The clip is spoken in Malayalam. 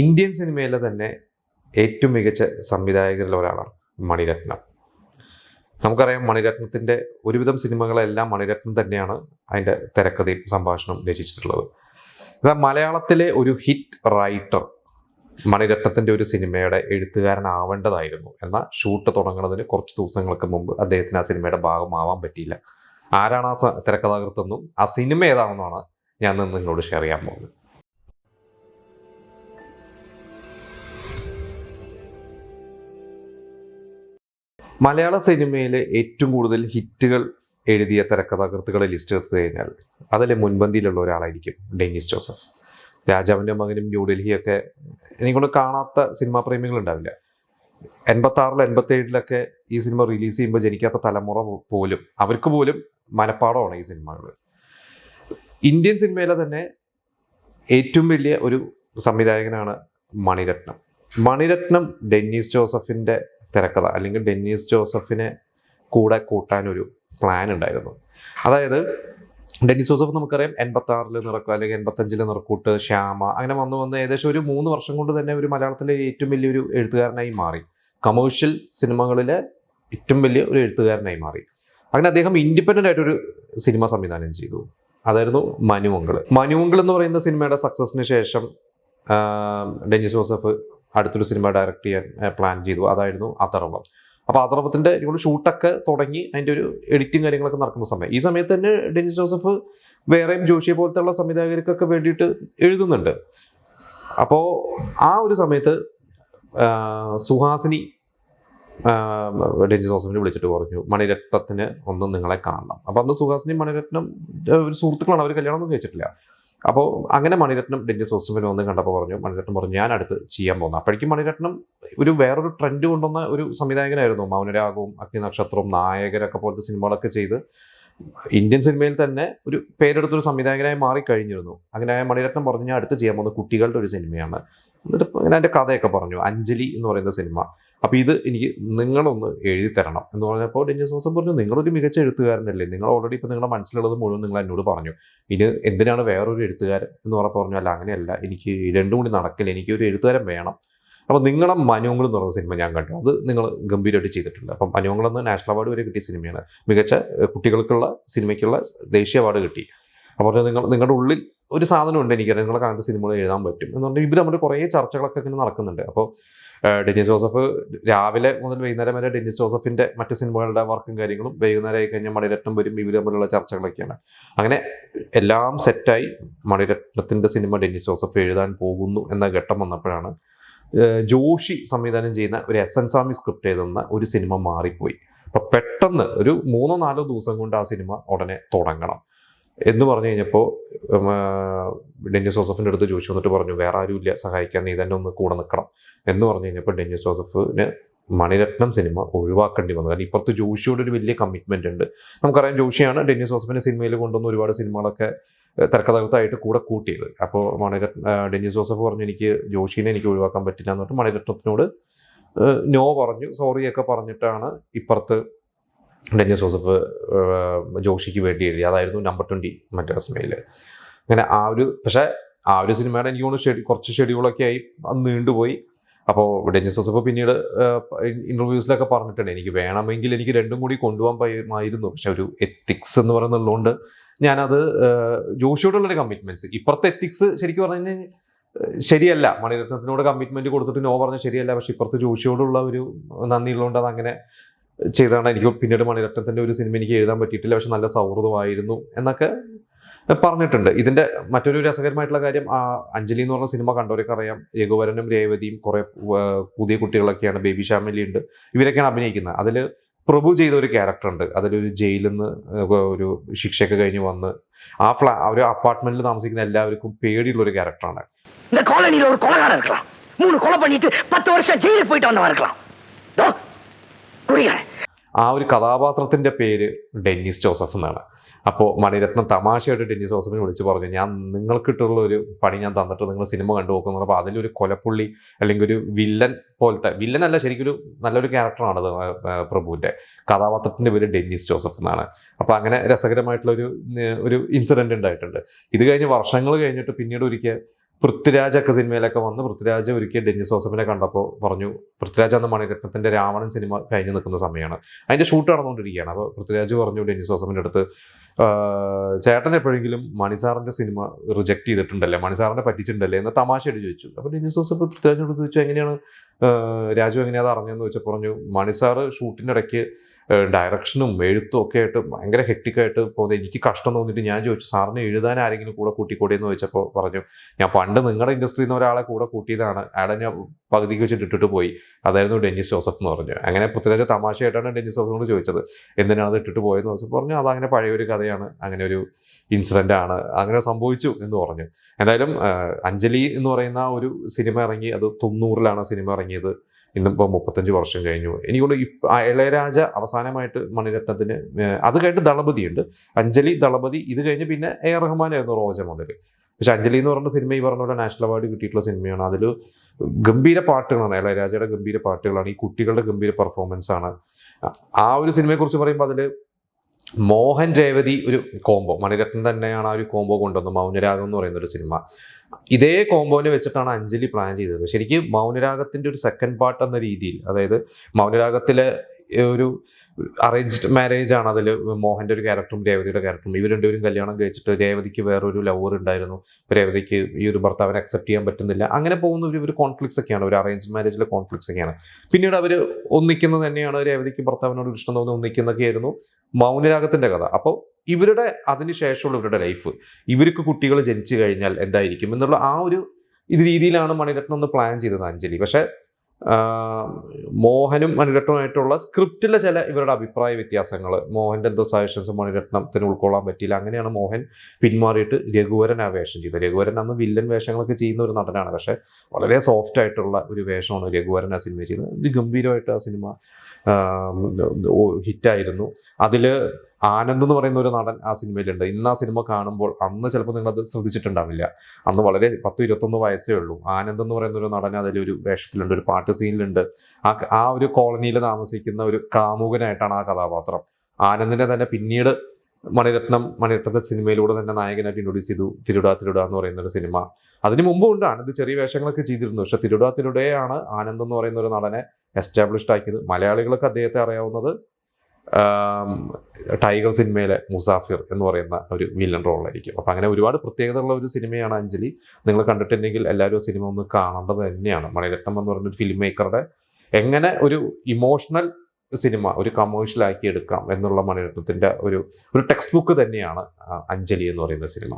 ഇന്ത്യൻ സിനിമയിലെ തന്നെ ഏറ്റവും മികച്ച സംവിധായകരിൽ ഒരാളാണ് മണിരത്നം. നമുക്കറിയാം മണിരത്നത്തിന്റെ ഒരുവിധം സിനിമകളെല്ലാം മണിരത്നം തന്നെയാണ് അതിന്റെ തിരക്കഥയും സംഭാഷണവും രചിച്ചിട്ടുള്ളത്. എന്നാൽ മലയാളത്തിലെ ഒരു ഹിറ്റ് റൈറ്റർ മണിരത്നത്തിന്റെ ഒരു സിനിമയുടെ എഴുത്തുകാരനാവേണ്ടതായിരുന്നു. എന്നാൽ ഷൂട്ട് തുടങ്ങുന്നതിന് കുറച്ച് ദിവസങ്ങൾക്ക് മുമ്പ് അദ്ദേഹത്തിന് ആ സിനിമയുടെ ഭാഗമാവാൻ പറ്റിയില്ല. ആരാണ് ആ തിരക്കഥാകൃത്തെന്നും ആ സിനിമ ഏതാണെന്നാണ് ഞാൻ നിങ്ങളോട് ഷെയർ ചെയ്യാൻ പോകുന്നത്. മലയാള സിനിമയിലെ ഏറ്റവും കൂടുതൽ ഹിറ്റുകൾ എഴുതിയ തിരക്കഥാകൃത്തുകളെ ലിസ്റ്റ് എടുത്തു കഴിഞ്ഞാൽ അതിലെ മുൻപന്തിയിലുള്ള ഒരാളായിരിക്കും ഡെന്നിസ് ജോസഫ്. രാജാവിന്റെ മകനും ന്യൂഡൽഹിയൊക്കെ എനിക്കൊണ്ട് കാണാത്ത സിനിമാ പ്രേമികൾ ഉണ്ടാവില്ല എൺപത്തി ആറിൽ എൺപത്തി ഏഴിലൊക്കെ ഈ സിനിമ റിലീസ് ചെയ്യുമ്പോൾ ജനിക്കാത്ത തലമുറ പോലും അവർക്ക് പോലും മനപ്പാടമാണ് ഈ സിനിമകൾ. ഇന്ത്യൻ സിനിമയിലെ തന്നെ ഏറ്റവും വലിയ ഒരു സംവിധായകനാണ് മണിരത്നം. മണിരത്നം ഡെന്നീസ് ജോസഫിന്റെ തിരക്കഥ അല്ലെങ്കിൽ ഡെന്നീസ് ജോസഫിനെ കൂടെ കൂട്ടാൻ ഒരു പ്ലാൻ ഉണ്ടായിരുന്നു. അതായത് ഡെന്നിസ് ജോസഫ് നമുക്കറിയാം എൺപത്തി ആറിൽ നിറക്കുക അല്ലെങ്കിൽ എൺപത്തഞ്ചിൽ നിറക്കൂട്ട് ശ്യാമ അങ്ങനെ വന്ന് വന്ന് ഏകദേശം ഒരു മൂന്ന് വർഷം കൊണ്ട് തന്നെ ഒരു മലയാളത്തിലെ ഏറ്റവും വലിയൊരു എഴുത്തുകാരനായി മാറി. കമേഴ്ഷ്യൽ സിനിമകളിലെ ഏറ്റവും വലിയ ഒരു എഴുത്തുകാരനായി മാറി. അങ്ങനെ അദ്ദേഹം ഇൻഡിപെൻഡന്റ് ആയിട്ടൊരു സിനിമ സംവിധാനം ചെയ്തു. അതായിരുന്നു മനുമംഗൾ മനുമംഗൾ എന്ന് പറയുന്ന സിനിമയുടെ സക്സസിന് ശേഷം ഡെന്നിസ് ജോസഫ് അടുത്തൊരു സിനിമ ഡയറക്റ്റ് ചെയ്യാൻ പ്ലാൻ ചെയ്തു. അതായിരുന്നു അതർവം അപ്പോൾ അതർവത്തിന്റെ എനിക്ക് ഷൂട്ടൊക്കെ തുടങ്ങി അതിന്റെ ഒരു എഡിറ്റിംഗ് കാര്യങ്ങളൊക്കെ നടക്കുന്ന സമയം. ഈ സമയത്ത് തന്നെ ഡെനിസ് ജോസഫ് വേറെയും ജോഷിയെ പോലത്തെ സംവിധായകർക്കൊക്കെ വേണ്ടിയിട്ട് എഴുതുന്നുണ്ട്. അപ്പോൾ ആ ഒരു സമയത്ത് സുഹാസിനി ഡെഞ്ചി ജോസഫിനെ വിളിച്ചിട്ട് പറഞ്ഞു മണിരത്നത്തിന് ഒന്ന് നിങ്ങളെ കാണണം. അപ്പോൾ അന്ന് സുഹാസിനി മണിരത്നം ഒരു സുഹൃത്തുക്കളാണ്. അവർ കല്യാണം ഒന്നും കഴിച്ചിട്ടില്ല. അപ്പോൾ അങ്ങനെ മണിരത്നം ഡെന്നിസ് ജോസഫിനെ ഒന്ന് കണ്ടപ്പോൾ പറഞ്ഞു മണിരത്നം പറഞ്ഞു ഞാൻ അടുത്ത് ചെയ്യാൻ പോകുന്നു. അപ്പോഴേക്കും മണിരത്നം ഒരു വേറൊരു ട്രെൻഡ് കൊണ്ടുവന്ന ഒരു സംവിധായകനായിരുന്നു. മൗനരാഗവും അഗ്നി നക്ഷത്രവും നായകരൊക്കെ പോലത്തെ സിനിമകളൊക്കെ ചെയ്ത് ഇന്ത്യൻ സിനിമയിൽ തന്നെ ഒരു പേരെടുത്തൊരു സംവിധായകനായി മാറിക്കഴിഞ്ഞിരുന്നു. അങ്ങനെ മണിരത്നം പറഞ്ഞു അടുത്ത് ചെയ്യാൻ പോകുന്ന കുട്ടികളുടെ ഒരു സിനിമയാണ്. എന്നിട്ട് ഞാൻ അതിന്റെ കഥയൊക്കെ പറഞ്ഞു. അഞ്ജലി എന്ന് പറയുന്ന സിനിമ. അപ്പോൾ ഇത് എനിക്ക് നിങ്ങളൊന്ന് എഴുതി തരണം എന്ന് പറഞ്ഞപ്പോൾ ഡെഞ്ചർ ജോസഫ് പറഞ്ഞു നിങ്ങളൊരു മികച്ച എഴുത്തുകാരനല്ലേ. നിങ്ങൾ ഓൾറെഡി ഇപ്പോൾ നിങ്ങളുടെ മനസ്സിലുള്ളത് മുഴുവൻ നിങ്ങൾ എന്നോട് പറഞ്ഞു. ഇനി എന്തിനാണ് വേറൊരു എഴുത്തുകാരൻ? എന്ന് പറഞ്ഞപ്പോൾ പറഞ്ഞു അല്ല അങ്ങനെയല്ല. എനിക്ക് രണ്ടും കൂടി നടക്കില്ല. എനിക്കൊരു എഴുത്തുകാരൻ വേണം. അപ്പോൾ നിങ്ങളെ മനുവങ്ങൾ എന്ന് പറയുന്ന സിനിമ ഞാൻ കണ്ടു. അത് നിങ്ങൾ ഗംഭീരമായിട്ട് ചെയ്തിട്ടുണ്ട്. അപ്പം മനുവങ്ങൾ എന്ന് നാഷണൽ അവാർഡ് വരെ കിട്ടിയ സിനിമയാണ്. മികച്ച കുട്ടികൾക്കുള്ള സിനിമയ്ക്കുള്ള ദേശീയ അവാർഡ് കിട്ടി. അപ്പോൾ നിങ്ങൾ നിങ്ങളുടെ ഉള്ളിൽ ഒരു സാധനമുണ്ട് എനിക്കറിയാം. നിങ്ങളെ കാണുന്ന സിനിമകൾ എഴുതാൻ പറ്റും എന്നുകൊണ്ട് ഇവർ നമ്മുടെ കുറേ ചർച്ചകളൊക്കെ ഇങ്ങനെ നടക്കുന്നുണ്ട്. അപ്പോൾ ഡെന്നിസ് ജോസഫ് രാവിലെ മുതൽ വൈകുന്നേരം വരെ ഡെന്നിസ് ജോസഫിന്റെ മറ്റ് സിനിമകളുടെ വർക്കും കാര്യങ്ങളും വൈകുന്നേരം ആയി കഴിഞ്ഞാൽ മണിരത്നം വരും. ഇവർ തമ്മിലുള്ള ചർച്ചകളൊക്കെയാണ്. അങ്ങനെ എല്ലാം സെറ്റായി മണിരത്നത്തിന്റെ സിനിമ ഡെന്നിസ് ജോസഫ് എഴുതാൻ പോകുന്നു എന്ന ഘട്ടം വന്നപ്പോഴാണ് ജോഷി സംവിധാനം ചെയ്യുന്ന ഒരു എസ് എൻ സ്വാമി സ്ക്രിപ്റ്റ് എഴുതുന്ന ഒരു സിനിമ മാറിപ്പോയി. അപ്പൊ പെട്ടെന്ന് ഒരു മൂന്നോ നാലോ ദിവസം കൊണ്ട് ആ സിനിമ ഉടനെ തുടങ്ങണം. എന്ന് പറഞ്ഞു കഴിഞ്ഞപ്പോൾ ഡെന്നിസ് ജോസഫിന്റെ അടുത്ത് ജോഷി വന്നിട്ട് പറഞ്ഞു വേറെ ആരും ഇല്ല സഹായിക്കാൻ നീ തന്നെ ഒന്ന് കൂടെ നിൽക്കണം എന്ന് പറഞ്ഞു കഴിഞ്ഞപ്പോൾ ഡെന്നിസ് ജോസഫിന് മണിരത്നം സിനിമ ഒഴിവാക്കേണ്ടി വന്നു. കാരണം ഇപ്പുറത്ത് ജോഷിയോട് ഒരു വലിയ കമ്മിറ്റ്മെന്റ് ഉണ്ട്. നമുക്കറിയാം ജോഷിയാണ് ഡെന്നിസ് ജോസഫിന്റെ സിനിമയിൽ കൊണ്ടുവന്ന ഒരുപാട് സിനിമകളൊക്കെ ഏഹ് തിരക്കഥാകൃത്തായിട്ട് കൂടെ കൂട്ടിയത്. അപ്പോൾ മണിരത്ന ഡെന്നിസ് ജോസഫ് പറഞ്ഞു എനിക്ക് ജോഷിനെ എനിക്ക് ഒഴിവാക്കാൻ പറ്റില്ല എന്ന് പറഞ്ഞിട്ട് മണിരത്നത്തിനോട് നോ പറഞ്ഞു. സോറിയൊക്കെ പറഞ്ഞിട്ടാണ് ഇപ്പുറത്ത് ഡെന്നിസ് ജോസഫ് ജോഷിക്ക് വേണ്ടി എഴുതി. അതായിരുന്നു നമ്പർ ട്വന്റി മറ്റേ സിനിമയിൽ അങ്ങനെ ആ ഒരു പക്ഷേ ആ ഒരു സിനിമയുടെ എനിക്ക് തോന്നുന്നു ഷെഡ്യൂ കുറച്ച് ഷെഡ്യൂളൊക്കെ ആയി അന്ന് നീണ്ടുപോയി. അപ്പോൾ ഡെന്നിസ് ജോസഫ് പിന്നീട് ഇന്റർവ്യൂസിലൊക്കെ പറഞ്ഞിട്ടുണ്ട് എനിക്ക് വേണമെങ്കിൽ എനിക്ക് രണ്ടും കൂടി കൊണ്ടുപോകാൻ പറ്റുമായിരുന്നു പക്ഷെ ഒരു എത്തിക്സ് എന്ന് പറയുന്നുള്ളതുകൊണ്ട് ഞാനത് ജോഷിയോടുള്ളൊരു കമ്മിറ്റ്മെന്റ്സ് ഇപ്പുറത്തെ എത്തിക്സ് ശരിക്കും പറഞ്ഞു കഴിഞ്ഞാൽ ശരിയല്ല. മണിരത്നത്തിനോട് കമ്മിറ്റ്മെന്റ് കൊടുത്തിട്ട് നോ പറഞ്ഞ ശരിയല്ല. പക്ഷേ ഇപ്പുറത്ത് ജോഷിയോടുള്ള ഒരു നന്ദിയുള്ളതുകൊണ്ട് അതങ്ങനെ അത് അങ്ങനെ ചെയ്തതാണ്. എനിക്ക് പിന്നീട് മണിരത്നത്തിന്റെ ഒരു സിനിമ എനിക്ക് എഴുതാൻ പറ്റിയിട്ടില്ല. പക്ഷെ നല്ല സൗഹൃദമായിരുന്നു എന്നൊക്കെ പറഞ്ഞിട്ടുണ്ട്. ഇതിന്റെ മറ്റൊരു രസകരമായിട്ടുള്ള കാര്യം ആ അഞ്ജലി എന്ന് പറഞ്ഞ സിനിമ കണ്ടവരൊക്കെ അറിയാം. രഘുവരനും രേവതിയും കുറെ പുതിയ കുട്ടികളൊക്കെയാണ്. ബേബി ഷാമിലി ഉണ്ട്. ഇവരൊക്കെയാണ് അഭിനയിക്കുന്നത്. അതിൽ പ്രഭു ചെയ്ത ഒരു ക്യാരക്ടർ ഉണ്ട് അതിലൊരു ജയിലിൽ നിന്ന് ഒരു ശിക്ഷയൊക്കെ കഴിഞ്ഞ് വന്ന് ആ ഫ്ലാ ആ ഒരു അപ്പാർട്ട്മെന്റിൽ താമസിക്കുന്ന എല്ലാവർക്കും പേടിയുള്ള ഒരു ക്യാരക്ടറാണ് இந்த காலனில ஒரு கொலகாரம் இருக்கலாம் மூணு கொலை பண்ணிட்டு பத்து வருஷம் ஜெயிலுக்கு போயிட்டு வந்தவன் இருக்கலாம் தோ, குடிகாரன் ആ ഒരു കഥാപാത്രത്തിന്റെ പേര് ഡെന്നിസ് ജോസഫ് എന്നാണ് അപ്പോൾ മണിരത്നം തമാശയായിട്ട് ടെന്നീസ് ജോസഫിനെ വിളിച്ച് പറഞ്ഞു ഞാൻ നിങ്ങൾക്കിട്ടുള്ള ഒരു പണി ഞാൻ തന്നിട്ട് നിങ്ങൾ സിനിമ കണ്ടു നോക്കുന്നു അപ്പോൾ അതിലൊരു കൊലപ്പുള്ളി അല്ലെങ്കിൽ ഒരു വില്ലൻ പോലത്തെ വില്ലൻ അല്ല ശരിക്കും ഒരു നല്ലൊരു ക്യാരക്ടറാണത് പ്രഭുവിന്റെ കഥാപാത്രത്തിന്റെ പേര് ഡെന്നിസ് ജോസഫ് എന്നാണ്. അപ്പോൾ അങ്ങനെ രസകരമായിട്ടുള്ള ഒരു ഒരു ഇൻസിഡന്റ് ഉണ്ടായിട്ടുണ്ട്. ഇത് കഴിഞ്ഞ് വർഷങ്ങൾ കഴിഞ്ഞിട്ട് പിന്നീട് ഒരിക്കൽ പൃഥ്വിരാജ് ഒക്കെ സിനിമയിലൊക്കെ വന്ന് പൃഥ്വിരാജ് ഒരിക്കൽ ഡെന്നിസ് ജോസഫിനെ കണ്ടപ്പോൾ പറഞ്ഞു പൃഥ്വിരാജ് എന്ന മണിരത്നത്തിന്റെ രാവണൻ സിനിമ കഴിഞ്ഞ് നിൽക്കുന്ന സമയമാണ്. അതിന്റെ ഷൂട്ട് നടന്നുകൊണ്ടിരിക്കുകയാണ്. അപ്പോൾ പൃഥ്വിരാജ് പറഞ്ഞു ഡെന്നിസ് ജോസഫിന്റെ അടുത്ത് "ആഹ് ചേട്ടൻ എപ്പോഴെങ്കിലും മണിസാറിന്റെ സിനിമ റിജക്ട് ചെയ്തിട്ടുണ്ടല്ലേ? മണിസാറിനെ പറ്റിച്ചിട്ടുണ്ടല്ലേ? എന്ന് തമാശയായിട്ട് ചോദിച്ചു. അപ്പോൾ ഡെന്നിസ് ജോസഫ് പൃഥ്വിരാജിനോട് ചോദിച്ചു എങ്ങനെയാണ്? രാജു എങ്ങനെയാ അത് അറിഞ്ഞെന്ന് ചോദിച്ചപ്പോൾ പറഞ്ഞു മണിസാറ് ഷൂട്ടിന്റെ ഇടയ്ക്ക് ഡയറക്ഷനും എഴുത്തും ഒക്കെ ആയിട്ട് ഭയങ്കര ഹെക്ടിക്കായിട്ട് പോകുന്നത് എനിക്ക് കഷ്ടം തോന്നിയിട്ട് ഞാൻ ചോദിച്ചു സാറിന് എഴുതാൻ ആരെങ്കിലും കൂടെ കൂട്ടിക്കൂടി എന്ന് ചോദിച്ചപ്പോൾ പറഞ്ഞു ഞാൻ പണ്ട് നിങ്ങളുടെ ഇൻഡസ്ട്രിയിൽ നിന്ന് ഒരാളെ കൂടെ കൂട്ടിയതാണ്. അയാളെ ഞാൻ പകുതിക്ക് വെച്ചിട്ട് ഇട്ടിട്ട് പോയി. അതായിരുന്നു ഡെന്നിസ് ജോസഫ് എന്ന് പറഞ്ഞു. അങ്ങനെ പൃഥ്വിരാജ് തമാശയായിട്ടാണ് ഡെന്നിസ് ജോസഫിനോട് ചോദിച്ചത്. എന്തിനാണ് അത് ഇട്ടിട്ട് പോയെന്ന് ചോദിച്ചപ്പോൾ പറഞ്ഞു അതങ്ങനെ പഴയൊരു കഥയാണ്. അങ്ങനെ ഒരു ഇൻസിഡന്റ് ആണ്. അങ്ങനെ സംഭവിച്ചു എന്ന് പറഞ്ഞു. എന്തായാലും അഞ്ജലി എന്ന് പറയുന്ന ഒരു സിനിമ ഇറങ്ങി അത് തൊണ്ണൂറിലാണ് സിനിമ ഇറങ്ങിയത്. ഇന്നിപ്പോൾ മുപ്പത്തഞ്ച് വർഷം കഴിഞ്ഞു. എനിക്കൊണ്ട് ഇളയരാജ അവസാനമായിട്ട് മണിരത്നത്തിന് അത് കഴിഞ്ഞിട്ട് ദളപതിയുണ്ട്. അഞ്ജലി ദളപതി ഇത് കഴിഞ്ഞ് പിന്നെ എ റഹ്മാനായിരുന്നു റോജ മുതൽ പക്ഷെ അഞ്ജലി എന്ന് പറഞ്ഞ സിനിമ ഈ പറഞ്ഞ പോലെ നാഷണൽ അവാർഡ് കിട്ടിയിട്ടുള്ള സിനിമയാണ്. അതിൽ ഗംഭീര പാട്ടുകളാണ്. ഇളയരാജയുടെ ഗംഭീര പാട്ടുകളാണ്. ഈ കുട്ടികളുടെ ഗംഭീര പെർഫോമൻസ് ആണ്. ആ ഒരു സിനിമയെക്കുറിച്ച് പറയുമ്പോൾ അതിൽ മോഹൻ രേവതി ഒരു കോംബോ മണിരത്നം തന്നെയാണ് ആ ഒരു കോംബോ കൊണ്ടുവന്നത്. മൗനരാഗം എന്ന് പറയുന്ന ഒരു സിനിമ. ഇതേ കോമ്പോനെ വെച്ചിട്ടാണ് അഞ്ജലി പ്ലാൻ ചെയ്തത്. ശരിക്കും മൗനരാഗത്തിന്റെ ഒരു സെക്കൻഡ് പാർട്ട് എന്ന രീതിയിൽ അതായത് മൗനരാഗത്തിലെ ഒരു അറേഞ്ച്ഡ് മാരേജ് ആണ് അതിൽ മോഹന്റെ ഒരു ക്യാരക്ടറും രേവതിയുടെ ക്യാരക്ടറും ഇവർ രണ്ടുപേരും കല്യാണം കഴിച്ചിട്ട് രേവതിക്ക് വേറൊരു ലവർ ഉണ്ടായിരുന്നു. രേവതിക്ക് ഈ ഒരു ഭർത്താവിനെ അക്സെപ്റ്റ് ചെയ്യാൻ പറ്റുന്നില്ല. അങ്ങനെ പോകുന്ന ഒരു ഒരു കോൺഫ്ലിക്ട്സ് ഒക്കെയാണ്. ഒരു അറേഞ്ച് മാരേജിലെ കോൺഫ്ലിക്ട്സ് ഒക്കെയാണ്. പിന്നീട് അവർ ഒന്നിക്കുന്നത് തന്നെയാണ് രേവതിക്ക് ഭർത്താവിനോട് ഇഷ്ടം തോന്നി ഒന്നിക്കുന്നൊക്കെയായിരുന്നു മൗനരാഗത്തിന്റെ കഥ. അപ്പോൾ ഇവരുടെ അതിനുശേഷമുള്ള ഇവരുടെ ലൈഫ് ഇവർക്ക് കുട്ടികൾ ജനിച്ചു കഴിഞ്ഞാൽ എന്തായിരിക്കും എന്നുള്ള ആ ഒരു ഇത് രീതിയിലാണ് മണിരത്നം ഒന്ന് പ്ലാൻ ചെയ്തത് അഞ്ജലി. പക്ഷെ മോഹനും മണിരത്നവുമായിട്ടുള്ള സ്ക്രിപ്റ്റിലെ ചില ഇവരുടെ അഭിപ്രായ വ്യത്യാസങ്ങൾ. മോഹന്റെ എന്തോ സജഷൻസ് മണിരത്നത്തിന് ഉൾക്കൊള്ളാൻ പറ്റിയില്ല. അങ്ങനെയാണ് മോഹൻ പിന്മാറിയിട്ട് രഘുവരൻ ആ വേഷം ചെയ്തത്. രഘുവരൻ അന്ന് വില്ലൻ വേഷങ്ങളൊക്കെ ചെയ്യുന്ന ഒരു നടനാണ്. പക്ഷെ വളരെ സോഫ്റ്റ് ആയിട്ടുള്ള ഒരു വേഷമാണ് രഘുവരൻ ആ സിനിമ ചെയ്തത് ഇത് ഗംഭീരമായിട്ട് ആ സിനിമ ഹിറ്റായിരുന്നു അതിൽ ആനന്ദ് എന്ന് പറയുന്ന ഒരു നടൻ ആ സിനിമയിലുണ്ട്. ഇന്ന് ആ സിനിമ കാണുമ്പോൾ അന്ന് ചിലപ്പോൾ നിങ്ങളത് ശ്രദ്ധിച്ചിട്ടുണ്ടാവില്ല. അന്ന് വളരെ പത്ത് ഇരുപത്തൊന്ന് വയസ്സേ ഉള്ളൂ. ആനന്ദ് എന്ന് പറയുന്ന ഒരു നടൻ അതിലൊരു വേഷത്തിലുണ്ട് ഒരു പാട്ട് സീനിലുണ്ട്. ആ ആ ഒരു കോളനിയിൽ താമസിക്കുന്ന ഒരു കാമുകനായിട്ടാണ് ആ കഥാപാത്രം. ആനന്ദിനെ തന്നെ പിന്നീട് മണിരത്നം മണിരത്നത്തെ സിനിമയിലൂടെ തന്നെ നായകനായിട്ട് ഇൻട്രൊഡ്യൂസ് ചെയ്തു. തിരുടാ തിരുടാ എന്ന് പറയുന്ന ഒരു സിനിമ. അതിന് മുമ്പും ഉണ്ട് ആനന്ദ് ചെറിയ വേഷങ്ങളൊക്കെ ചെയ്തിരുന്നു. പക്ഷെ തിരുടാ തിരുടയാണ് ആനന്ദ് എന്ന് പറയുന്ന ഒരു നടനെ എസ്റ്റാബ്ലിഷ്ഡ് ആക്കിയത്. മലയാളികൾക്ക് അദ്ദേഹത്തെ അറിയാവുന്നത് ടൈഗർ സിനിമയിലെ മുസാഫിർ എന്ന് പറയുന്ന ഒരു വില്ലൻ റോളായിരിക്കും അപ്പം അങ്ങനെ ഒരുപാട് പ്രത്യേകതയുള്ള ഒരു സിനിമയാണ് അഞ്ജലി. നിങ്ങൾ കണ്ടിട്ടുണ്ടെങ്കിൽ എല്ലാവരും ആ സിനിമ ഒന്ന് കാണേണ്ടത് തന്നെയാണ്. മണിരത്നം എന്ന് പറയുന്ന ഒരു ഫിലിം മേക്കറുടെ എങ്ങനെ ഒരു ഇമോഷണൽ സിനിമ ഒരു കമേഴ്ഷ്യൽ ആക്കി എടുക്കാം എന്നുള്ള മണിരത്നത്തിന്റെ ഒരു ഒരു ടെക്സ്റ്റ് ബുക്ക് തന്നെയാണ് അഞ്ജലി എന്ന് പറയുന്ന സിനിമ.